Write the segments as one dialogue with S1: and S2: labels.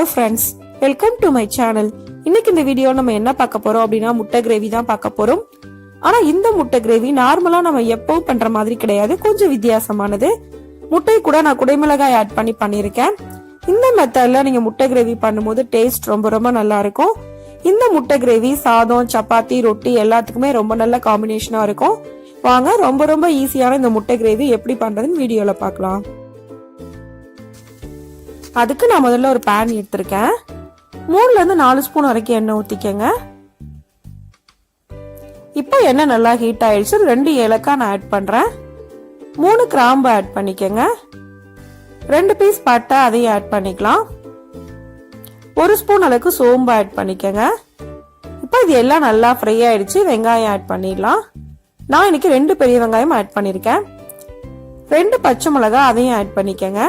S1: Hello friends welcome to my channel இன்னைக்கு இந்த video நம்ம என்ன பார்க்க போறோம் அப்படின்னா முட்டை கிரேவி தான் பார்க்க போறோம். ஆனா இந்த முட்டை கிரேவி நார்மலா நம்ம எப்பவும் பண்ற மாதிரி கிடையாது. கொஞ்சம் வித்தியாசமானது. முட்டை கூட நான் குடைமிளகாய் ஆட் பண்ணி பண்ணியிருக்கேன். இந்த மெத்தட்ல நீங்க முட்டை கிரேவி பண்ணும்போது டேஸ்ட் ரொம்ப ரொம்ப நல்லா இருக்கும். இந்த முட்டை கிரேவி சாதம் சப்பாத்தி ரொட்டி எல்லாத்துக்குமே ரொம்ப நல்ல காம்பினேஷனா இருக்கும். வாங்க ரொம்ப ரொம்ப ஈஸியான இந்த முட்டை கிரேவி எப்படி பண்றதுன்னு வீடியோல பார்க்கலாம். அதுக்கு நான் முதல்ல ஒரு பேன் எடுத்திருக்கேன். மூணுலேருந்து நாலு ஸ்பூன் வரைக்கும் எண்ணெய் ஊற்றிக்கங்க இப்போ எண்ணெய் நல்லா ஹீட் ஆயிடுச்சு. ரெண்டு ஏலக்காய் நான் ஆட் பண்ணுறேன் மூணு கிராம்பு ஆட் பண்ணிக்கங்க. ரெண்டு பீஸ் பட்டை அதையும் ஆட் பண்ணிக்கலாம். ஒரு ஸ்பூன் அளவுக்கு சோம்பு ஆட் பண்ணிக்கங்க. இப்போ இது எல்லாம் நல்லா ஃப்ரை ஆயிடுச்சு. வெங்காயம் ஆட் பண்ணிடலாம். நான் இன்னைக்கு ரெண்டு பெரிய வெங்காயம் ஆட் பண்ணியிருக்கேன் ரெண்டு பச்சை மிளகா அதையும் ஆட் பண்ணிக்கங்க.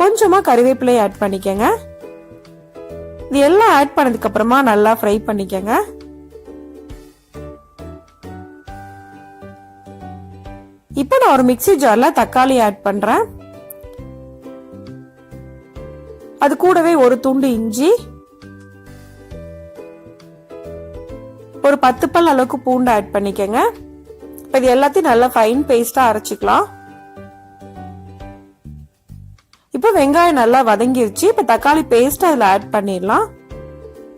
S1: கொஞ்சமாக கறிவேப்பிலை ஆட் பண்ணிக்கங்க. இது எல்லாம் ஆட் பண்ணதுக்கு அப்புறமா நல்லா ஃப்ரை பண்ணிக்கங்க. இப்போ நான் ஒரு மிக்ஸி ஜார்ல தக்காளி ஆட் பண்றேன். அது கூடவே ஒரு துண்டு இஞ்சி. ஒரு பத்து பல் அளவுக்கு பூண்டு ஆட் பண்ணிக்கங்க. இப்போ இது எல்லாத்தையும் நல்லா ஃபைன் பேஸ்டா அரைச்சிக்கலாம். இப்போ வெங்காயம் நல்லா வதங்கிருச்சு. இப்போ தக்காளி பேஸ்ட் அதில் ஆட் பண்ணிடலாம்.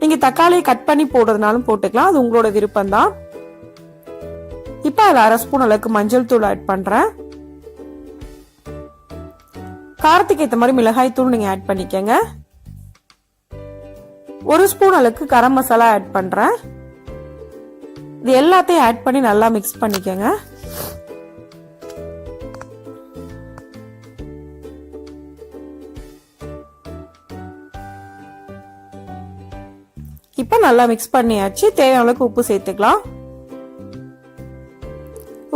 S1: நீங்கள் தக்காளியை கட் பண்ணி போடுறதுனாலும் போட்டுக்கலாம். அது உங்களோட விருப்பம் தான் இப்போ அதில் அரை ஸ்பூன் அளவுக்கு மஞ்சள் தூள் ஆட் பண்ணுறேன் காரத்துக்கு ஏற்ற மாதிரி மிளகாய் தூள் நீங்கள் ஆட் பண்ணிக்கங்க. ஒரு ஸ்பூன் அளவுக்கு கரம் மசாலா ஆட் பண்ணுறேன் இது எல்லாத்தையும் ஆட் பண்ணி நல்லா மிக்ஸ் பண்ணிக்கங்க. இப்போ நல்லா மிக்ஸ் பண்ணியாச்சு. தேவையான அளவுக்கு உப்பு சேர்த்துக்கலாம்.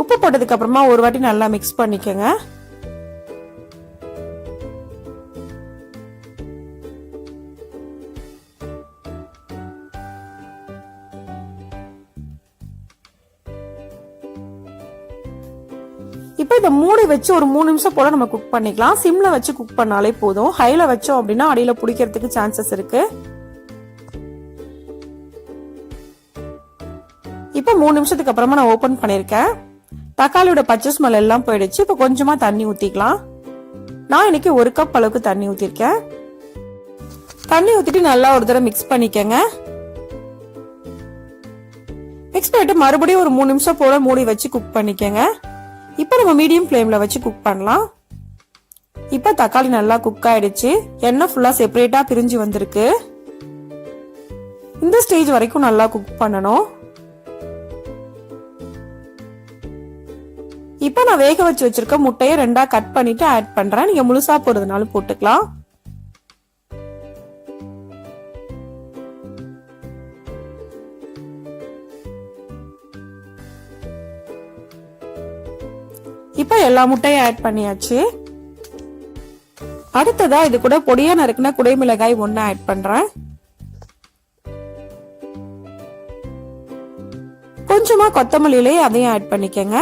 S1: உப்பு போட்டதுக்கு அப்புறமா ஒரு வாட்டி நல்லா மிக்ஸ் பண்ணிக்கோங்க. இப்போ இதை மூடி வச்சு ஒரு மூணு நிமிஷம் போல நம்ம குக் பண்ணிக்கலாம். சிம்ல வச்சு குக் பண்ணாலே போதும். ஹைல வச்சோம் அப்படின்னா அடியில பிடிக்கிறதுக்கு சான்சஸ் இருக்கு. இப்போ மூணு நிமிஷத்துக்கு அப்புறமா நான் ஓபன் பண்ணிருக்கேன். தக்காளியோட பச்சை ஸ்மெல் எல்லாம் போயிடுச்சு. இப்போ கொஞ்சமா தண்ணி ஊத்திக்கலாம். நான் இன்னைக்கு ஒரு கப் அளவுக்கு தண்ணி ஊத்திருக்கேன். தண்ணி ஊத்திட்டு நல்லா ஒரு தடவை மிக்ஸ் பண்ணிக்கங்க. மிக்ஸ் பண்ணிட்டு மறுபடியும் ஒரு மூணு நிமிஷம் போல மூடி வச்சு குக் பண்ணிக்கங்க. இப்போ நம்ம மீடியம் ஃப்ளேம்ல வச்சு குக் பண்ணலாம். இப்போ தக்காளி நல்லா குக் ஆயிடுச்சு. எண்ணெய் ஃபுல்லா செப்பரேட்டா பிரிஞ்சு வந்திருக்கு. இந்த ஸ்டேஜ் வரைக்கும் நல்லா குக் பண்ணணும். இப்போ நான் வேக வச்சு வச்சிருக்க முட்டையை ரெண்டா கட் பண்ணிட்டு ஆட் பண்றேன். நீங்க முழுசா போறதுனாலும் போட்டுக்கலாம். இப்போ எல்லா முட்டையும் ஆட் பண்ணியாச்சு. அடுத்ததா இது கூட பொடியா நறுக்குன குடைமிளகாய் ஒன்னு ஆட் பண்றேன். கொஞ்சமா கொத்தமல்லியிலே அதையும் ஆட் பண்ணிக்கங்க.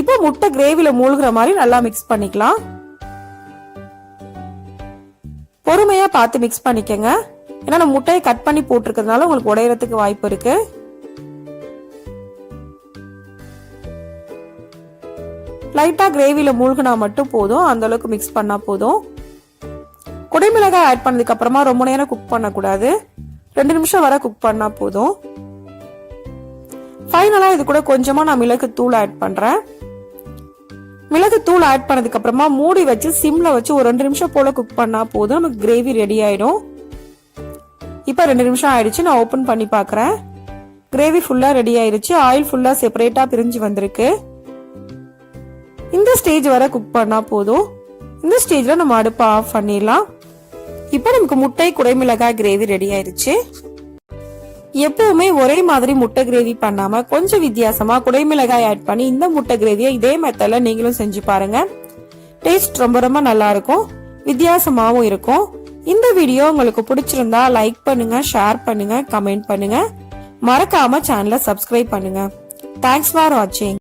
S1: இப்போ முட்டை கிரேவில மூழ்கிற மாதிரி நல்லா மிக்ஸ் பண்ணிக்கலாம். பொறுமையா பார்த்து மிக்ஸ் பண்ணிக்கங்க. ஏன்னா நம்ம முட்டையை கட் பண்ணி போட்டிருக்கிறதுனால உங்களுக்கு உடையறதுக்கு வாய்ப்பு இருக்கு. லைட்டாக கிரேவியில் மூழ்கினா மட்டும் போதும். அந்த அளவுக்கு மிக்ஸ் பண்ணால் போதும். குடைமிளகாய் ஆட் பண்ணதுக்கு அப்புறமா ரொம்ப நேரம் குக் பண்ணக்கூடாது. ரெண்டு நிமிஷம் வர குக் பண்ணால் போதும். ஃபைனலாக இது கூட கொஞ்சமாக நான் மிளகு தூள் ஆட் பண்ணுறேன் மிளகு தூள் ஆட் பண்ணதுக்கு அப்புறமா மூடி வச்சு சிம்ல வச்சு ஒரு ரெண்டு நிமிஷம் போல குக் பண்ணா போதும். நமக்கு கிரேவி ரெடி ஆயிடும். இப்போ ரெண்டு நிமிஷம் ஆயிடுச்சு. நான் ஓப்பன் பண்ணி பார்க்குறேன் கிரேவி ஃபுல்லாக ரெடி ஆயிடுச்சு ஆயில் ஃபுல்லாக செப்பரேட்டாக பிரிஞ்சு வந்திருக்கு. இந்த ஸ்டேஜ் வரை குக் பண்ணா போதும். இந்த ஸ்டேஜில் நம்ம அடுப்பை ஆஃப் பண்ணிடலாம். இப்போ நமக்கு முட்டை குடைமிளகாய் கிரேவி ரெடி ஆயிடுச்சு எப்பவுமே ஒரே மாதிரி முட்டை கிரேவி பண்ணாம கொஞ்சம் வித்தியாசமா குடைமிளகாய் ஆட் பண்ணி இந்த முட்டை கிரேவியை இதே மெத்தட்ல நீங்களும் செஞ்சு பாருங்க. டேஸ்ட் ரொம்ப ரொம்ப நல்லா இருக்கும். வித்தியாசமாகவும் இருக்கும். இந்த வீடியோ உங்களுக்கு பிடிச்சிருந்தா லைக் பண்ணுங்க ஷேர் பண்ணுங்க கமெண்ட் பண்ணுங்க. மறக்காம சேனலை சப்ஸ்கிரைப் பண்ணுங்க. தேங்க்ஸ் ஃபார் வாட்சிங்